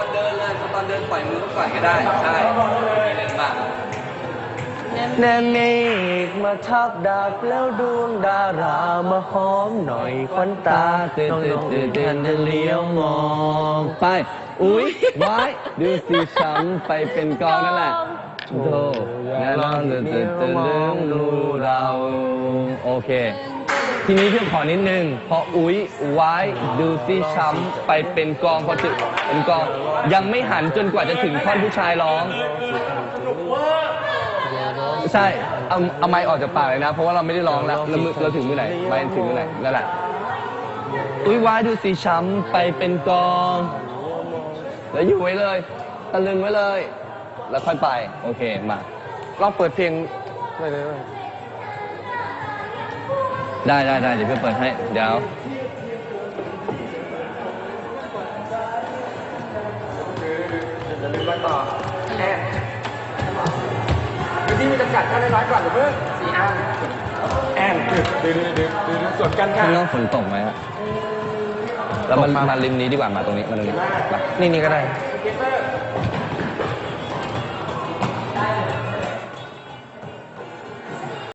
อนเดินเลยตอนเดินปล่อยมือก่อนก็ได้ ใช่มีเล่นบ้างแน่เมฆมาทับดักแล้วดวงดารามาหอมหน่อยควันตาตื่นตื่นตื่นตื่นจะเลี้ยวมองไป อุ้ยไว้ดูสิช้ำไปเป็นกองนั่นแหละโธ่แน่นอนตื่นตื่นตื่นตื่นดูเรา โอเค ทีนี้พี่ขอนิดนึง พออุ้ยว้ดูสิช้ำไปเป็นกองพอถึงเป็นกอง ยังไม่หันจนกว่าจะถึงท่อนผู้ชายร้อง ใช่เอาเอาไม้ออกจากปากเลยนะ เพราะว่าเราไม่ได้ร้องแล้วเรามือเราถึงมือไหนไม้ถึงมือไหนนั่นแหละอุ้ยว้ายดูสีช้ำไปเป็นกอง แล้วอยู่ไว้เลยตะลึงไว้เลย แล้วค่อยไป โอเคมาลองเปิดเพลงไปเลย ได้ได้ได้เดี๋ยวพี่เปิดให้ เดี๋ยว อย่าลืมมาต่อแอนพื้นที่มีจำกัดท่านน้อยๆก่อนเดี๋ยวเพิ่งสี่อันแอนดื่มดื่มดื่มดื่มสวนกันค่ะข้างนอกฝนตกไหมฮะแล้วมันมาริมนี้ดีกว่ามาตรงนี้มาตรงนี้นี่นี่ก็ได้ เกสเตอร์